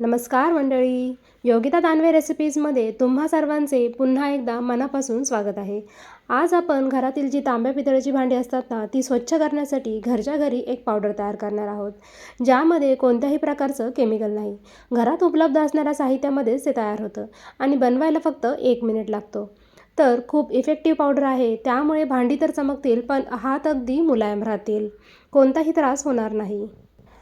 नमस्कार मंडळी. योगिता दानवे रेसिपीजमध्ये तुम्हा सर्वांचे पुन्हा एकदा मनापासून स्वागत आहे. आज आपण घरातील जी तांब्या पितळेची भांडी असतात ना ती स्वच्छ करण्यासाठी घरच्या घरी एक पावडर तयार करणार आहोत. ज्यामध्ये कोणत्याही प्रकारचं केमिकल नाही. घरात उपलब्ध असणाऱ्या साहित्यामध्येच ते तयार होतं आणि बनवायला फक्त एक मिनिट लागतो. तर खूप इफेक्टिव्ह पावडर आहे त्यामुळे भांडी तर चमकतील पण हात अगदी मुलायम राहतील. कोणताही त्रास होणार नाही.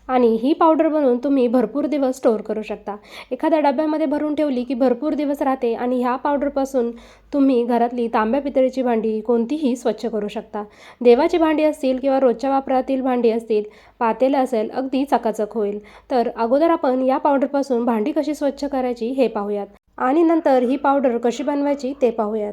आणि ही पावडर बनवून तुम्ही भरपूर दिवस स्टोअर करू शकता. एखाद्या डब्यामध्ये भरून ठेवली की भरपूर दिवस राहते आणि ह्या पावडरपासून तुम्ही घरातली तांब्या पितळीची भांडी कोणतीही स्वच्छ करू शकता. देवाची भांडी असतील किंवा रोजच्या वापरातील भांडी असतील पातेलं असेल अगदी चकाचक होईल. तर अगोदर आपण या पावडरपासून भांडी कशी स्वच्छ करायची हे पाहूयात. आणि नंतर ही पावडर कशी बनवायची ते पाहूयात.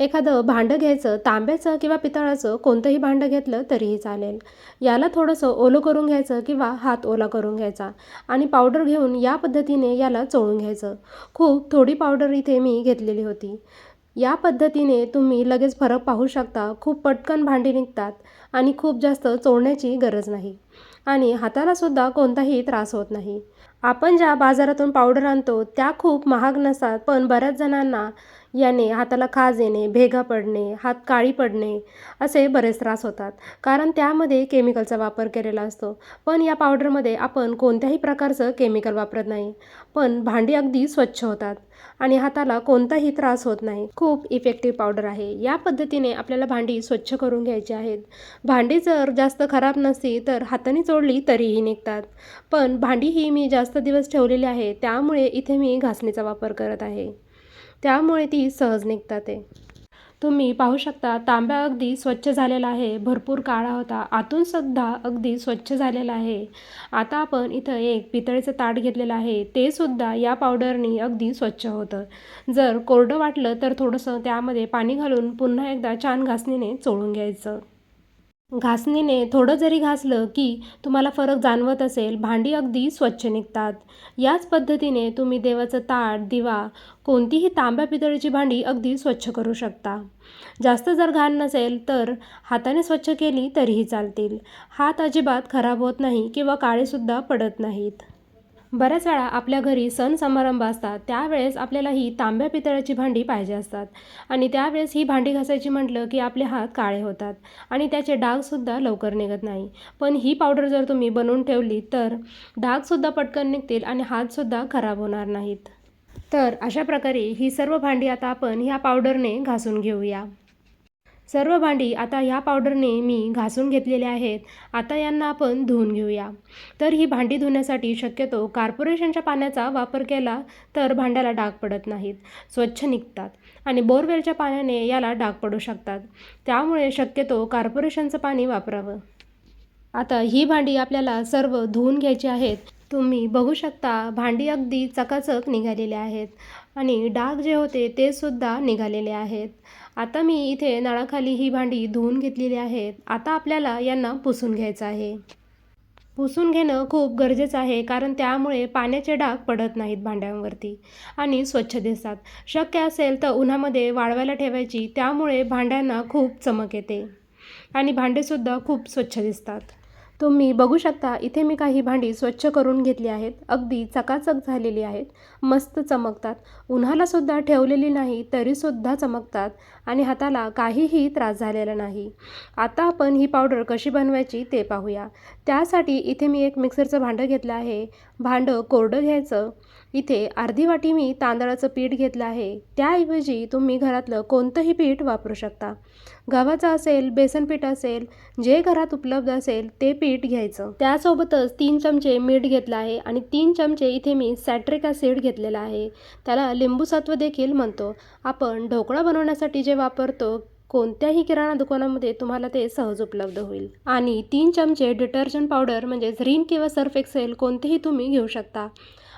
एखादं भांडं घ्यायचं तांब्याचं किंवा पितळाचं कोणतंही भांडं घेतलं तरीही चालेल. याला थोडंसं ओलं करून घ्यायचं किंवा हात ओला करून घ्यायचा आणि पावडर घेऊन या पद्धतीने याला चोळून घ्यायचं. खूप थोडी पावडर इथे मी घेतलेली होती. या पद्धतीने तुम्ही लगेच फरक पाहू शकता. खूप पटकन भांडी निघतात आणि खूप जास्त चोळण्याची गरज नाही आणि हातालासुद्धा कोणताही त्रास होत नाही. आपण ज्या बाजारातून पावडर आणतो त्या खूप महाग नसतात पण बऱ्याच जणांना याने हाताला खाज येणे भेगा पडणे हात काळी पडणे असे बरेच त्रास होतात. कारण त्यामध्ये केमिकलचा वापर केलेला असतो. पण या पावडरमध्ये आपण कोणत्याही प्रकारचं केमिकल वापरत नाही. पण भांडी अगदी स्वच्छ होतात आणि हाताला कोणताही त्रास होत नाही. खूप इफेक्टिव्ह पावडर आहे. या पद्धतीने आपल्याला भांडी स्वच्छ करून घ्यायची आहेत. भांडी जर जास्त खराब नसती तर हाताने चोळली तरीही निघतात. पण भांडी ही मी जास्त दिवस ठेवलेली आहे. त्यामुळे इथे मी घासणीचा वापर करत आहे. त्यामुळे ती सहज निघतात तुम्ही पाहू शकता तांब्या अगदी स्वच्छ झालेला आहे भरपूर काळा होता. आतून सुद्धा अगदी स्वच्छ झालेला आहे. आता आपण इथं एक पितळेचं ताट घेतलेलं आहे. ते सुद्धा या पावडरनी अगदी स्वच्छ होतं. जर कोरडं वाटलं तर थोडंसं त्यामध्ये पाणी घालून पुन्हा एकदा छान घासणीने चोळून घ्यायचं. घासणीने थोडं जरी घासलं की तुम्हाला फरक जाणवत असेल भांडी अगदी स्वच्छ निघतात. याच पद्धतीने तुम्ही देवाचं ताट दिवा कोणतीही तांब्या पितळीची भांडी अगदी स्वच्छ करू शकता. जास्त जर घाण नसेल तर हाताने स्वच्छ केली तरीही चालतील. हात अजिबात खराब होत नाही किंवा काळेसुद्धा पडत नाहीत. बऱ्याच वेळा आपल्या घरी सण समारंभ असतात त्यावेळेस आपल्याला ही तांब्या पितळाची भांडी पाहिजे असतात. आणि त्यावेळेस ही भांडी घासायची म्हटलं की आपले हात काळे होतात आणि त्याचे डागसुद्धा लवकर निघत नाही. पण ही पावडर जर तुम्ही बनवून ठेवली तर डागसुद्धा पटकन निघतील आणि हातसुद्धा खराब होणार नाहीत. तर अशा प्रकारे ही सर्व भांडी आता आपण ह्या पावडरने घासून घेऊया. सर्व भांडी आता ह्या पावडरने मी घासून घेतलेले आहेत. आता यांना आपण धुवून घेऊया. तर ही भांडी धुण्यासाठी शक्यतो कार्पोरेशनच्या पाण्याचा वापर केला तर भांड्याला डाग पडत नाहीत. स्वच्छ निघतात आणि बोरवेलच्या पाण्याने याला डाग पडू शकतात. त्यामुळे शक्यतो कार्पोरेशनचं पाणी वापरावं. आता ही भांडी आपल्याला सर्व धुवून घ्यायची आहेत. तुम्ही बघू शकता भांडी अगदी चकाचक निघालेले आहेत आणि डाग जे होते ते सुद्धा निघालेले आहेत. आता मी इथे नळाखाली ही भांडी धुवून घेतलेली आहेत. आता आपल्याला यांना पुसून घ्यायचं आहे. पुसून घेणं खूप गरजेचं आहे कारण त्यामुळे पाण्याचे डाग पडत नाहीत भांड्यांवरती आणि स्वच्छ दिसतात. शक्य असेल तर उन्हामध्ये वाळवायला ठेवायची त्यामुळे भांड्यांना खूप चमक येते आणि भांडेसुद्धा खूप स्वच्छ दिसतात. तुम्ही बघू शकता इथे मी काही भांडी स्वच्छ करून घेतली आहेत. अगदी चकाचक झालेली आहेत. मस्त चमकतात. उन्हालासुद्धा ठेवलेली नाही तरीसुद्धा चमकतात आणि हाताला काहीही त्रास झालेला नाही. आता आपण ही पावडर कशी बनवायची ते पाहूया. त्यासाठी इथे मी एक मिक्सरचं भांडं घेतलं आहे. भांडं कोरडं घ्यायचं. इथे अर्धी वाटी मी तांदळाचं पीठ घेतलं आहे. त्याऐवजी तुम्ही घरातलं कोणतंही पीठ वापरू शकता. गव्हाचं असेल बेसन पीठ असेल जे घरात उपलब्ध असेल ते पीठ घ्यायचं. त्यासोबतच तीन चमचे मीठ घेतलं आहे आणि तीन चमचे इथे मी सॅट्रिक ॲसिड घेतलेला आहे. त्याला लिंबूसत्व देखील म्हणतो. आपण ढोकळा बनवण्यासाठी जे वापरतो कोणत्याही किराणा दुकानामध्ये तुम्हाला ते सहज उपलब्ध होईल. आणि तीन चमचे डिटर्जंट पावडर म्हणजेच रिन किंवा सर्फ एक्सेल कोणतेही तुम्ही घेऊ शकता.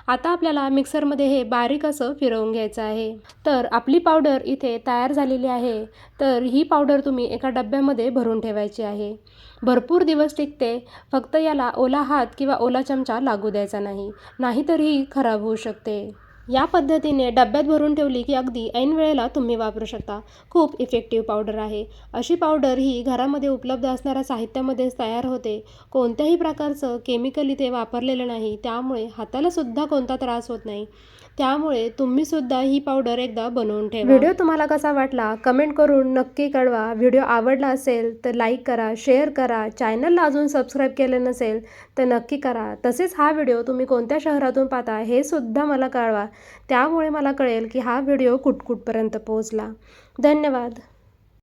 आता आपल्याला मिक्सरमध्ये हे बारीक असं फिरवून घ्यायचं आहे. तर आपली पावडर इथे तयार झालेली आहे. तर ही पावडर तुम्ही एका डब्यामध्ये भरून ठेवायची आहे. भरपूर दिवस टिकते. फक्त याला ओला हात किंवा ओला चमचा लागू द्यायचा नाही. नाहीतर ही खराब होऊ शकते. या पद्धतीने डब्यात भरून ठेवली की अगदी ऐन वेळेला तुम्ही वापरू शकता. खूप इफेक्टिव्ह पावडर आहे. अशी पावडर ही घरामध्ये उपलब्ध असणाऱ्या साहित्यामध्येच तयार होते. कोणत्याही प्रकारचं केमिकल इथे वापरलेलं नाही. त्यामुळे हातालासुद्धा कोणता त्रास होत नाही. त्यामुळे तुम्ही सुद्धा ही पावडर एकदा बनवून ठेवा. व्हिडिओ तुम्हाला कसा वाटला कमेंट करून नक्की कळवा. व्हिडिओ आवडला असेल तर लाईक करा शेअर करा. चॅनलला अजून सबस्क्राईब केलं नसेल तर नक्की करा. तसेच हा व्हिडिओ तुम्ही कोणत्या शहरातून पाहता हे सुद्धा मला कळवा. त्यामुळे मला कळेल की हा व्हिडिओ कुठकुठपर्यंत पोहोचला. धन्यवाद.